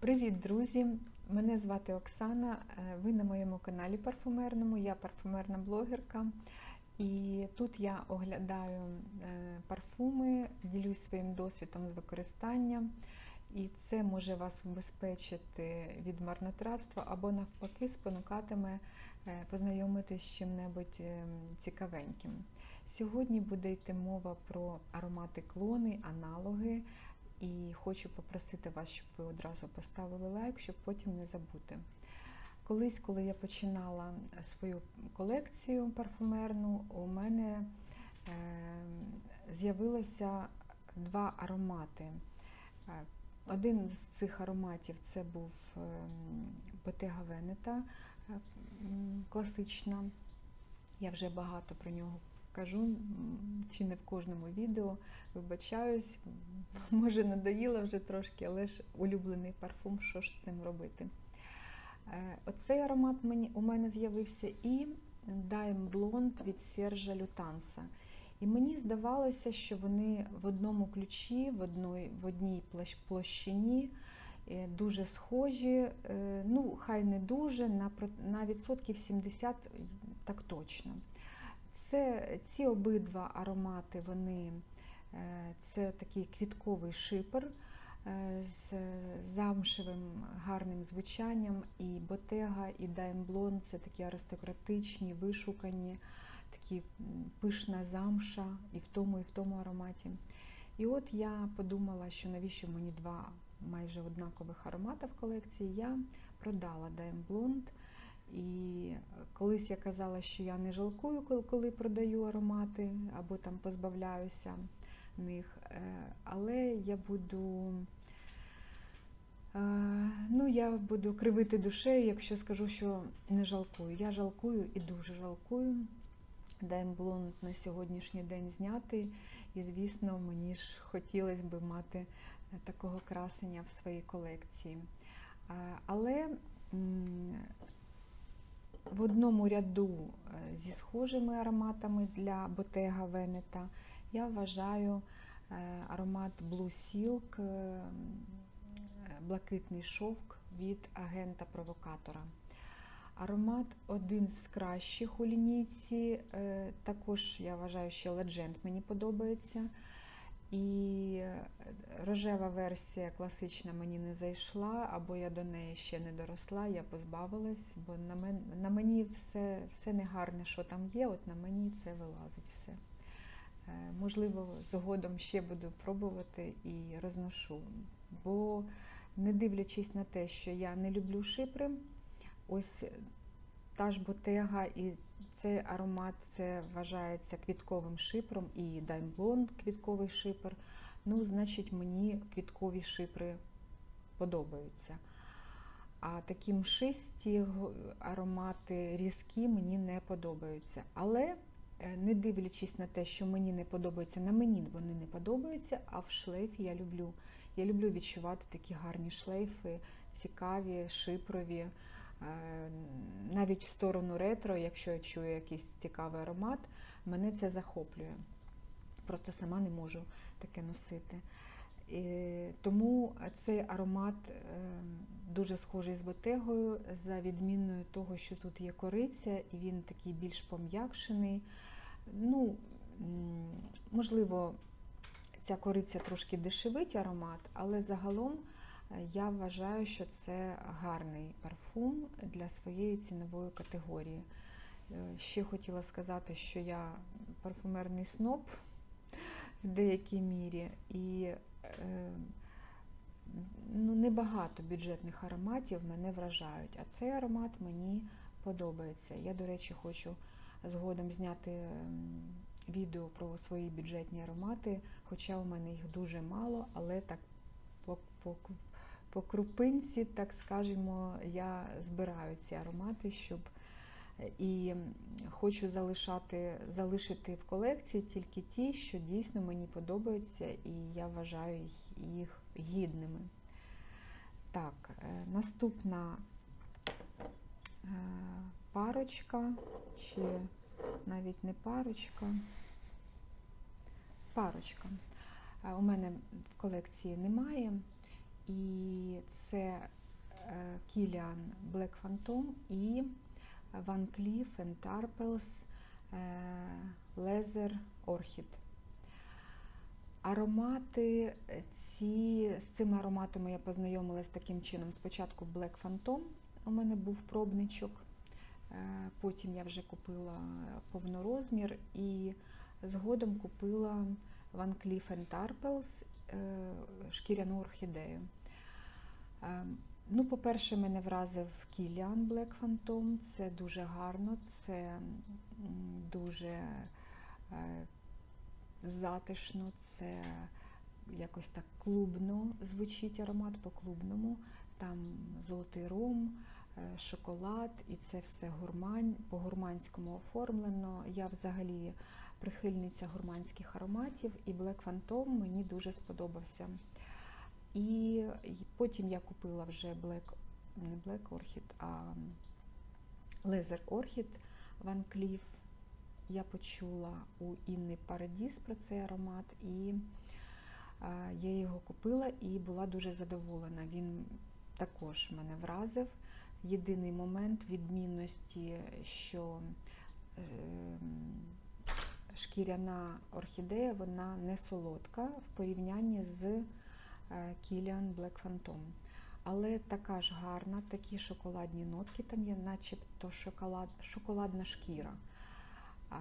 Привіт, друзі! Мене звати Оксана. е, Ви на моєму каналі парфумерному. Я парфумерна блогерка. І тут я оглядаю е, парфуми, ділюсь своїм досвідом з використання. І це може вас убезпечити від марнотратства або навпаки спонукатиме е, познайомитись з чим-небудь цікавеньким. Сьогодні буде йти мова про аромати клони, аналоги. І хочу попросити вас, щоб ви одразу поставили лайк, щоб потім не забути. Колись, коли я починала свою колекцію парфумерну, у мене е, з'явилося два аромати. Е, Один з цих ароматів це був е, е, м, класична. Я вже багато про нього кажу, чи не в кожному відео. Вибачаюсь, може надоїло вже трошки, але ж улюблений парфум, що ж з цим робити. Е, Оцей аромат мені, у мене з'явився і Dime Blonde від Сержа Лютанса. І мені здавалося, що вони в одному ключі, в одній, в одній площині е, дуже схожі. Е, Ну, хай не дуже, на, на відсотків 70 так точно. Це, ці обидва аромати, вони е, це такий квітковий шипер е, з замшевим гарним звучанням, і Ботега, і Дайм Блонд це такі аристократичні, вишукані, такі пишна замша і в тому, і в тому ароматі. І от я подумала, що навіщо мені два майже однакових аромати в колекції. Я продала Дайм Блонд. І колись я казала, що я не жалкую, коли- продаю аромати або там позбавляюся них. Е, Але я буду, е, ну, я буду кривити душею, якщо скажу, що не жалкую. Я жалкую і дуже жалкую. Дайм Блонд на сьогоднішній день знятий. І, звісно, мені ж хотілося б мати е, такого красення в своїй колекції. Але в одному ряду е, зі схожими ароматами для Bottega Veneta я вважаю е, аромат Blue Silk, е, блакитний шовк від агента провокатора. Аромат один з кращих у лінійці. Також я вважаю, що Legend мені подобається. І е, рожева версія класична мені не зайшла, або я до неї ще не доросла, я позбавилась, бо на мен, на мені все, все негарне, що там є, от на мені це вилазить все. Е, Можливо, згодом ще буду пробувати і розношу. Бо не дивлячись на те, що я не люблю шипри, ось та ж ботега і цей аромат це вважається квітковим шипром і Blonde квітковий шипр. Ну, значить, мені квіткові шипри подобаються. А такі мшисті аромати різкі мені не подобаються. Але е, не дивлячись на те, що мені не подобається, на мені вони не подобаються, а в шлейфі я люблю. Я люблю відчувати такі гарні шлейфи, цікаві, шипрові. Е, Навіть в сторону ретро, якщо я чую якийсь цікавий аромат, мене це захоплює. Просто сама не можу таке носити. І тому цей аромат е, дуже схожий з ботегою, за відміною того, що тут є кориця, і він такий більш пом'якшений. Ну, можливо, ця кориця трошки дешевить аромат, але загалом я вважаю, що це гарний парфум для своєї цінової категорії. Е, Ще хотіла сказати, що я парфумерний сноб в деякій мірі, і е, ну, небагато бюджетних ароматів мене вражають, а цей аромат мені подобається. Я, до речі, хочу згодом зняти ем, відео про свої бюджетні аромати, хоча у мене їх дуже мало, але так по, по, крупинці, так скажемо, я збираю ці аромати, щоб е, і хочу залишати, залишити в колекції тільки ті, що дійсно мені подобаються, і я вважаю їх гідними. Так, е, наступна е, парочка, чи навіть не парочка, парочка. У мене в колекції немає. І це е, Kilian Black Phantom і Van Cleef Tarpels Leather Orchid. Аромати ці, з цими ароматами я познайомилась таким чином. Спочатку Black Phantom у мене був пробничок, е, потім я вже купила повнорозмір і згодом купила Van Cleef Tarpels шкіряну орхідею. Е, Ну, по-перше, мене вразив Kilian Black Phantom. Це дуже гарно, це дуже е, затишно, це якось так клубно звучить аромат по-клубному. Там золотий ром, е, шоколад, і це все гурмань, по-гурманському оформлено. Я взагалі прихильниця гурманських ароматів, і Black Phantom мені дуже сподобався. І потім я купила вже Black, не Black Orchid, а Leather Orchid Van Cleef. Я почула у Інни Парадіс про цей аромат, і я його купила і була дуже задоволена. Він також мене вразив. Єдиний момент відмінності, що е, шкіряна орхідея вона не солодка в порівнянні з е, Kilian Black Phantom. Але така ж гарна, такі шоколадні нотки там є, начебто шоколад, шоколадна шкіра. А,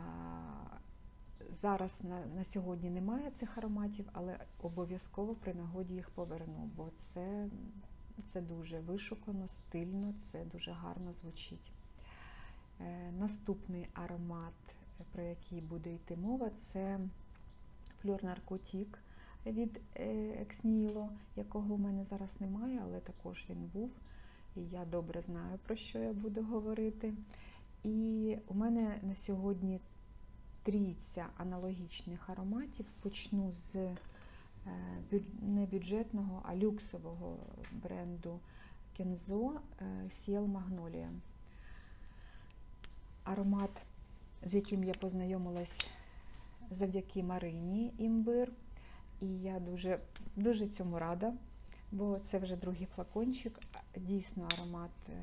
зараз на, на сьогодні немає цих ароматів, але обов'язково при нагоді їх поверну, бо це, це дуже вишукано, стильно, це дуже гарно звучить. Е, наступний аромат, про який буде йти мова, це флюр наркотік від Ексніло, якого в мене зараз немає, але також він був. І я добре знаю, про що я буду говорити. І у мене на сьогодні трійця аналогічних ароматів. Почну з е, не бюджетного, а люксового бренду Kenzo Ciel Magnolia. Аромат, з яким я познайомилась завдяки Марині імбир. І я дуже, дуже цьому рада, бо це вже другий флакончик. Дійсно, аромат е,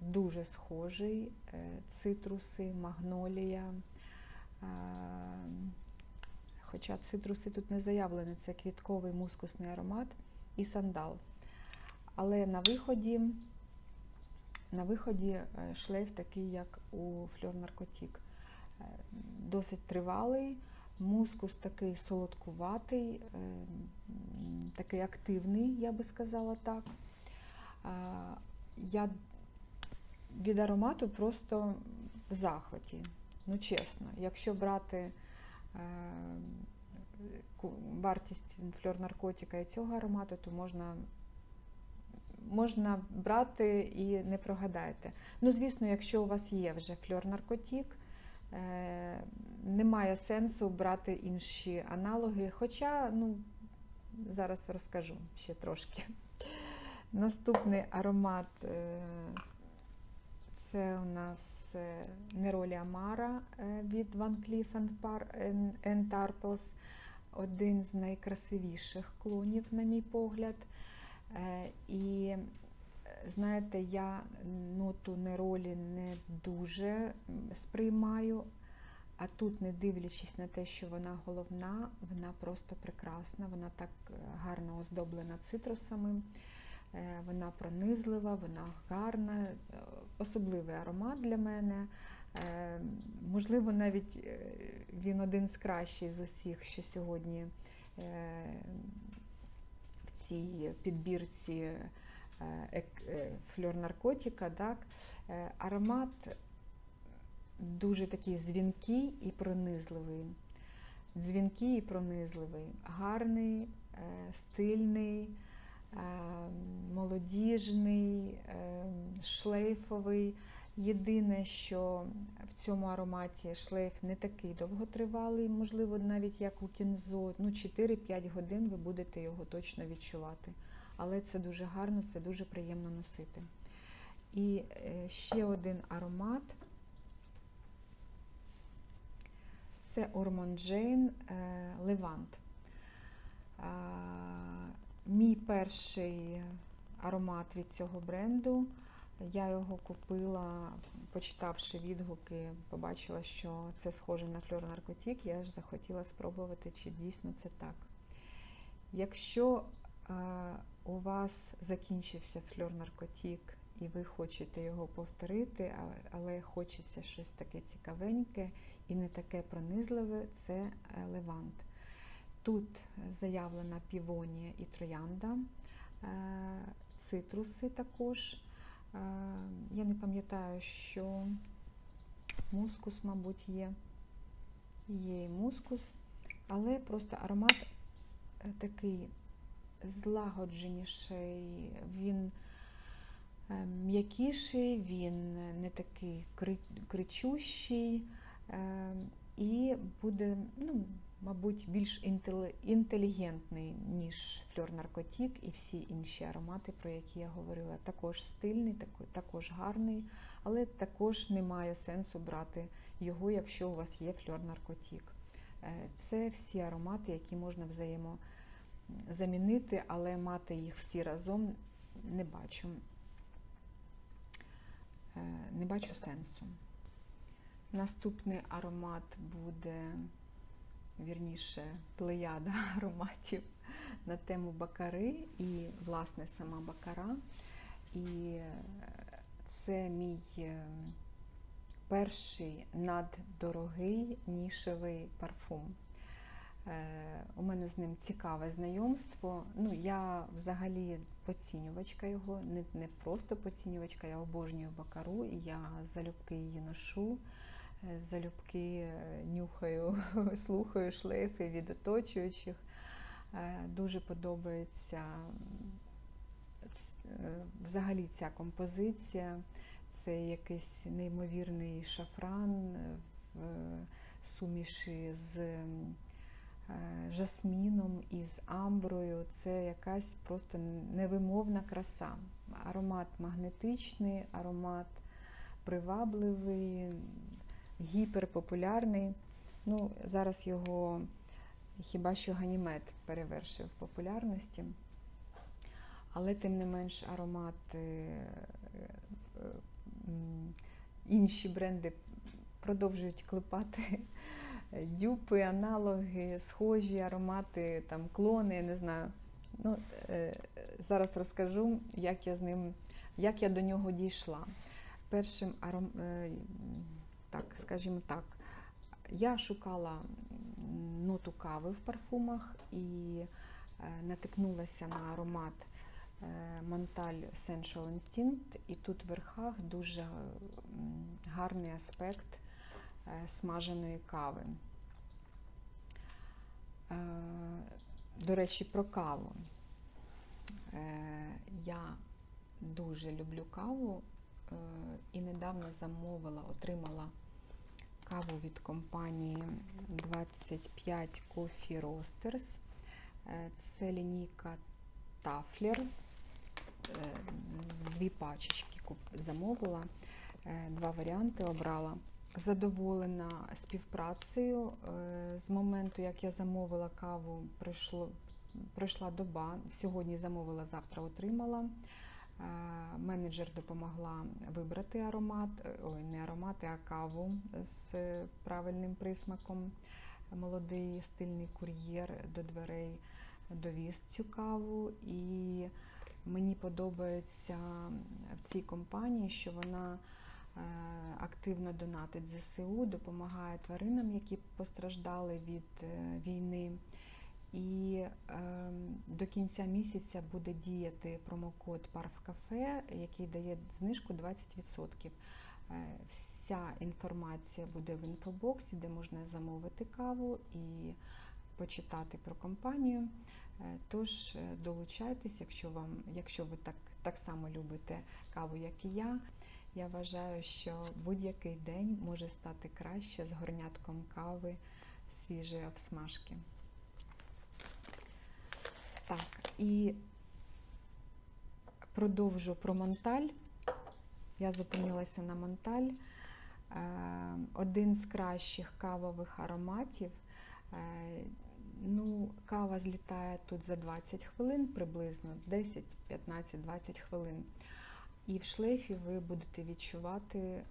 дуже схожий. Е, Цитруси, магнолія. Хоча цитруси тут не заявлені, це квітковий мускусний аромат і сандал. Але на виході, на виході е, шлейф такий, як у Фльор Наркотік. Досить тривалий. Мускус такий солодкуватий, такий активний, я би сказала так. Я від аромату просто в захваті. Ну, чесно, якщо брати вартість фльор наркотика і цього аромату, то можна можна брати і не прогадаєте. Ну, звісно, якщо у вас є вже фльор наркотик, немає сенсу брати інші аналоги, хоча, ну, зараз розкажу ще трошки. Наступний аромат це у нас Неролі Амара від Van Cleef Tarpels, один з найкрасивіших клонів, на мій погляд. І знаєте, я ноту неролі не дуже сприймаю, а тут, не дивлячись на те, що вона головна, вона просто прекрасна, вона так гарно оздоблена цитрусами, вона пронизлива, вона гарна, особливий аромат для мене. Можливо, навіть він один з кращих з усіх, що сьогодні в цій підбірці фльор наркотика. Так? Аромат дуже такий дзвінкий і пронизливий. Дзвінкий і пронизливий, гарний, стильний, молодіжний, шлейфовий. Єдине, що в цьому ароматі шлейф не такий довготривалий, можливо, навіть як у кінзо, ну 4-5 годин ви будете його точно відчувати. Але це дуже гарно, це дуже приємно носити. І ще один аромат це Ормон Джейн Левант. Мій перший аромат від цього бренду. Я його купила, почитавши відгуки, побачила, що це схоже на фльор наркотик. Я ж захотіла спробувати, чи дійсно це так. Якщо е, у вас закінчився фльор наркотик і ви хочете його повторити, але хочеться щось таке цікавеньке і не таке пронизливе, це е, левант. Тут заявлена півонія і троянда, е, цитруси також. Е, Я не пам'ятаю, що мускус, мабуть, є. Є і мускус, але просто аромат такий злагодженіший, він е, м'якіший, він не такий кричущий е, і буде, ну, мабуть, більш інтелігентний, ніж фльор наркотик і всі інші аромати, про які я говорила. Також стильний, також гарний, але також немає сенсу брати його, якщо у вас є фльор наркотик. Е, Це всі аромати, які можна взаємозамінити, але мати їх всі разом не бачу. Е, Не бачу сенсу. Наступний аромат буде, вірніше, плеяда ароматів на тему бакари і, власне, сама бакара. І е, це мій е, перший наддорогий нішевий парфум. Е, У мене з ним цікаве знайомство. Ну, я взагалі поцінювачка його, не, не просто поцінювачка, я обожнюю бакару, і я залюбки її ношу, е, залюбки е, нюхаю, слухаю шлейфи від оточуючих. Дуже подобається взагалі ця композиція. Це якийсь неймовірний шафран в суміші з жасміном і з амброю. Це якась просто невимовна краса. Аромат магнетичний, аромат привабливий, гіперпопулярний. Ну, зараз його хіба що ганімет перевершив в популярності. Але тим не менш аромат е, е, інші бренди продовжують клепати дюпи, аналоги, схожі аромати, там клони, я не знаю. Ну, е, зараз розкажу, як я з ним, як я до нього дійшла. Першим аром, е, так, скажімо так, я шукала ноту кави в парфумах і е, натикнулася на аромат Монталь Sensual Instinct, і тут в верхах дуже гарний аспект смаженої кави. Е, До речі, про каву. Е, Я дуже люблю каву е, і недавно замовила, отримала каву від компанії 25 Coffee Roasters. Е, Це лінійка Тафлер. Дві пачечки замовила, е, два варіанти обрала. Задоволена співпрацею. Е, З моменту, як я замовила каву, пройшло, пройшла доба. Сьогодні замовила, завтра отримала. Е, Менеджер допомогла вибрати аромат, е, ой, не аромати, а каву з правильним присмаком. Молодий стильний кур'єр до дверей довіз цю каву. І мені подобається в цій компанії, що вона активно донатить ЗСУ, допомагає тваринам, які постраждали від е, війни. І е, до кінця місяця буде діяти промокод Парфкафе, який дає знижку 20%. Е, Вся інформація буде в інфобоксі, де можна замовити каву і почитати про компанію. Е, Тож е, долучайтесь, якщо вам, якщо ви так, так само любите каву, як і я. Я вважаю, що будь-який день може стати краще з горнятком кави свіжої обсмажки. Так, і продовжу про Монталь. Я зупинилася на Монталь. Е, Один з кращих кавових ароматів. Е, Ну, кава злітає тут за 20 хвилин приблизно, 10, 15, 20 хвилин. І в шлейфі ви будете відчувати е,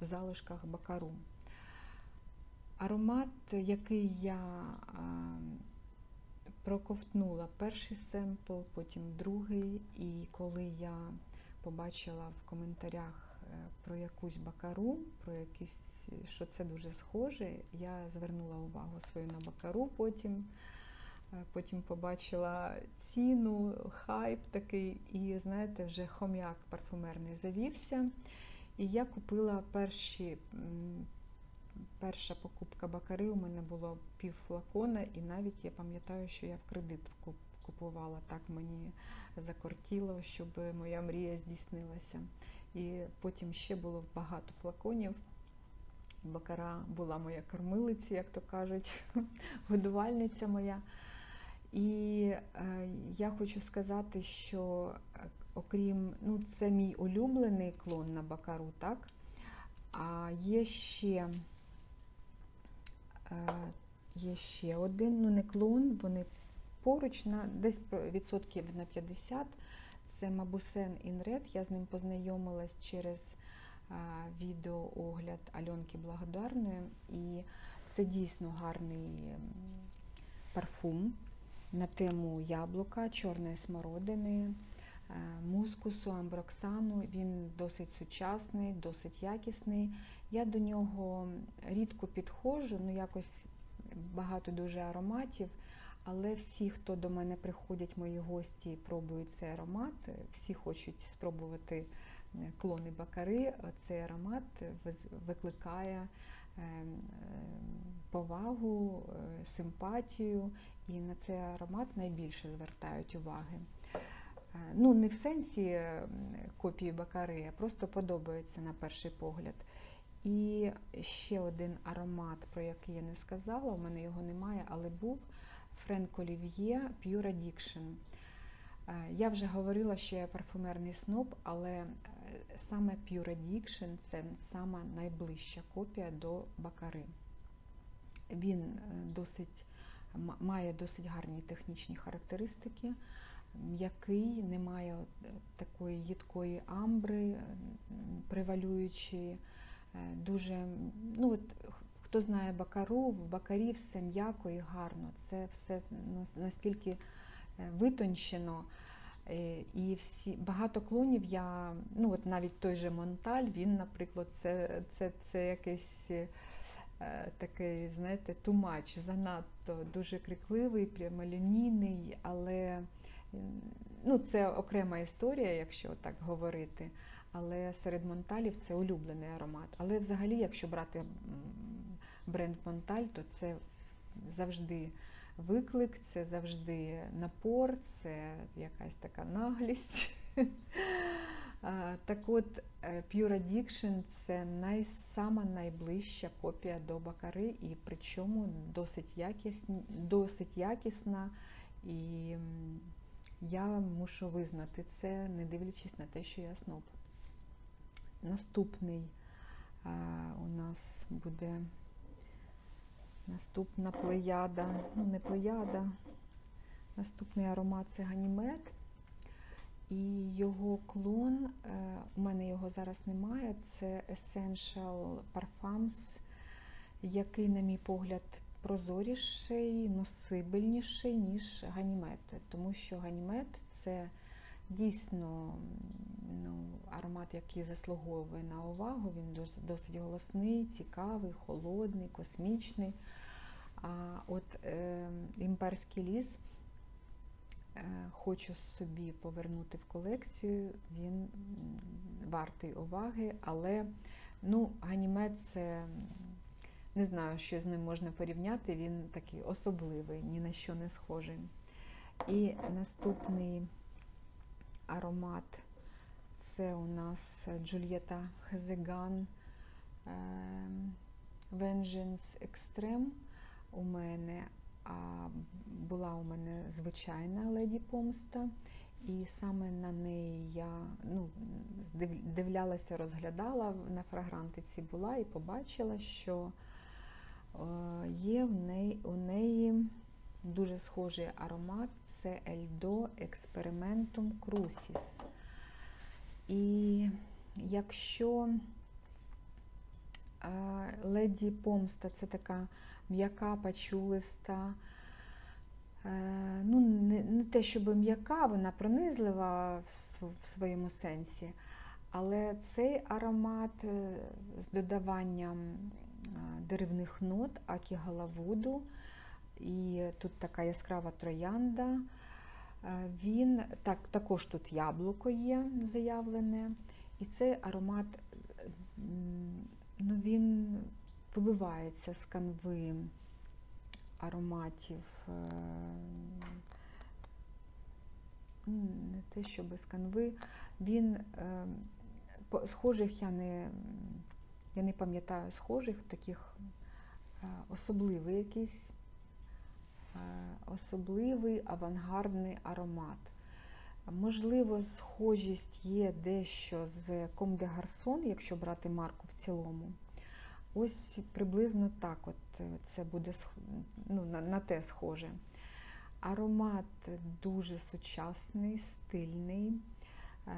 в залишках бакару. Аромат, який я е, проковтнула перший семпл, потім другий, і коли я побачила в коментарях е, про якусь бакару, про якісь, що це дуже схоже, я звернула увагу свою на бакару потім. Е, Потім побачила ціну, хайп такий, і знаєте, вже хом'як парфумерний завівся. І я купила перші, перша покупка бакари у мене було пів флакона, і навіть я пам'ятаю, що я в кредит купувала. Так мені закортіло, щоб моя мрія здійснилася. І потім ще було багато флаконів. Бакара була моя кормилиця, як то кажуть, годувальниця моя. І е, я хочу сказати, що е, окрім, ну, це мій улюблений клон на бакару, так? А є ще, е, є ще один, ну не клон, вони поруч на десь відсотків на 50. Це Мабусен Інред. Я з ним познайомилась через відеоогляд Альонки Благодарної. І це дійсно гарний парфум на тему яблука, чорної смородини, е, мускусу, амброксану. Він досить сучасний, досить якісний. Я до нього рідко підходжу, ну якось багато дуже ароматів. Але всі, хто до мене приходять, мої гості, пробують цей аромат, всі хочуть спробувати е, клони бакари. Цей аромат викликає е, е, повагу, е, симпатію, і на цей аромат найбільше звертають уваги. Е, Ну, не в сенсі копії бакари, а просто подобається на перший погляд. І ще один аромат, про який я не сказала, у мене його немає, але був Френк Олів'є Pure Addiction. Е, Я вже говорила, що я парфумерний сноб, але е, саме Pure Addiction це сама найближча копія до бакари. Він досить, має досить гарні технічні характеристики, м'який, не має е, такої їдкої амбри, е, превалюючої. Е, Дуже, ну от хто знає бакару, в бакарі все м'яко і гарно. Це все настільки витончено. І всі багато клонів я, ну от навіть той же Монталь, він, наприклад, це, це, це якийсь такий, знаєте, тумач, занадто дуже крикливий, прямолінійний, але ну, це окрема історія, якщо так говорити. Але серед Монталів це улюблений аромат. Але взагалі, якщо брати бренд Монталь, то це завжди виклик, це завжди напор, це якась така наглість. Так от, е, Pure Addiction це най, сама найближча копія до бакари, і причому досить, якісні, досить якісна. І я мушу визнати це, не дивлячись на те, що я сноб. Наступний у нас буде наступна плеяда, ну не плеяда, наступний аромат це ганімед. І його клон, е, у мене його зараз немає, це Essential Parfums, який, на мій погляд, прозоріший, носибельніший, ніж ганімед. Тому що ганімед це дійсно ну, аромат, який заслуговує на увагу. Він досить голосний, цікавий, холодний, космічний. А от е, імперський ліс хочу собі повернути в колекцію. Він вартий уваги, але ну, ганімед це не знаю, що з ним можна порівняти. Він такий особливий, ні на що не схожий. І наступний аромат це у нас Джульєта Хезеган ем, Vengeance Extreme у мене, була у мене звичайна леді помста, і саме на неї я ну, дивлялася, розглядала на фрагрантиці була і побачила, що Е, Є в неї, у неї дуже схожий аромат це Ельдо Експериментум Crucis. І якщо е, леді помста це така м'яка, пачулиста, е, ну, не, не те, щоб м'яка, вона пронизлива в своєму сенсі, але цей аромат е, з додаванням е, деревних нот, акігалавуду, і тут така яскрава троянда. Він так, також тут яблуко є заявлене, і цей аромат ну, він вибивається з канви ароматів. е, Не те, що без канви. Він е, схожих я не, я не пам'ятаю схожих, таких е, особливий якийсь особливий авангардний аромат. Можливо, схожість є дещо з Comme des Garçons, якщо брати марку в цілому. Ось приблизно так от е, це буде ну, на, на те схоже. Аромат дуже сучасний, стильний, е,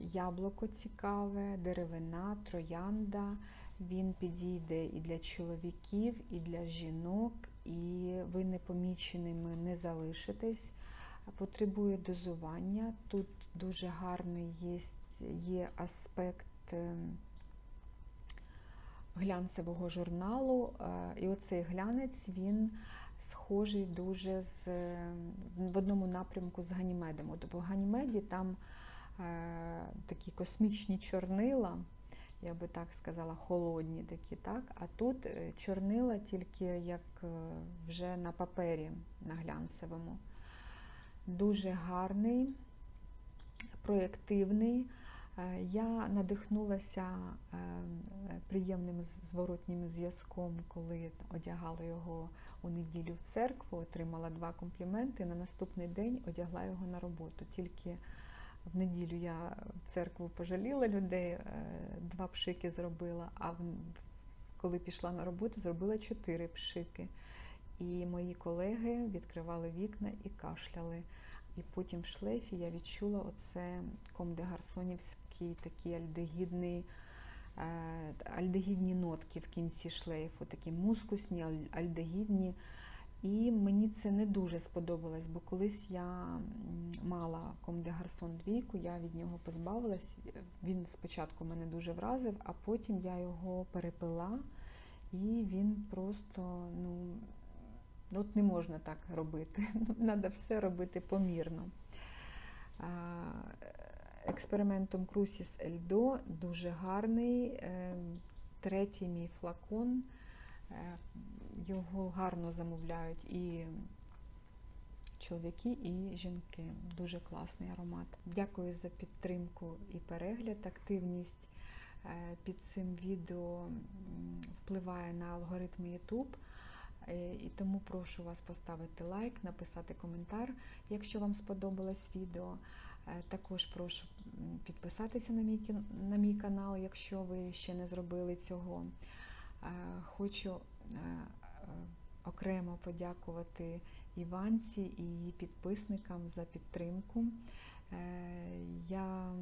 яблуко цікаве, деревина, троянда. Він підійде і для чоловіків, і для жінок, і ви непоміченими не залишитесь. Потребує дозування. Тут дуже гарний є, є аспект е, глянцевого журналу. е, І оцей глянець він схожий дуже з, в одному напрямку з Ганімедом. От в Ганімеді там е, такі космічні чорнила, я би так сказала, холодні такі, так? А тут е, чорнила тільки як вже на папері на глянцевому. Дуже гарний, проєктивний. Е, Я надихнулася е, приємним зворотнім зв'язком, коли одягала його у неділю в церкву, отримала два компліменти. На наступний день одягла його на роботу. Тільки в неділю я в церкву пожаліла людей, е, два пшики зробила, а коли пішла на роботу, зробила чотири пшики. І мої колеги відкривали вікна і кашляли. І потім в шлейфі я відчула оце комдегарсонівський такий альдегідний, е, альдегідні нотки в кінці шлейфу, такі мускусні, аль- альдегідні. І мені це не дуже сподобалось, бо колись я мала комдегарсон двійку, я від нього позбавилась. Він спочатку мене дуже вразив, а потім я його перепила, і він просто, ну, от не можна так робити. Треба все робити помірно. Експериментом Crucis Ельдо дуже гарний. Е, Третій мій флакон. Е, Його гарно замовляють і чоловіки, і жінки. Дуже класний аромат. Дякую за підтримку і перегляд, активність е, під цим відео впливає на алгоритми YouTube. Е, І тому прошу вас поставити лайк, написати коментар, якщо вам сподобалось відео. Е, Також прошу підписатися на мій, на мій канал, якщо ви ще не зробили цього. Е, Хочу окремо подякувати Іванці і її підписникам за підтримку. Я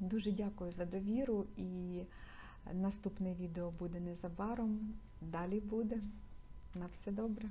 дуже дякую за довіру і наступне відео буде незабаром. Далі буде. На все добре.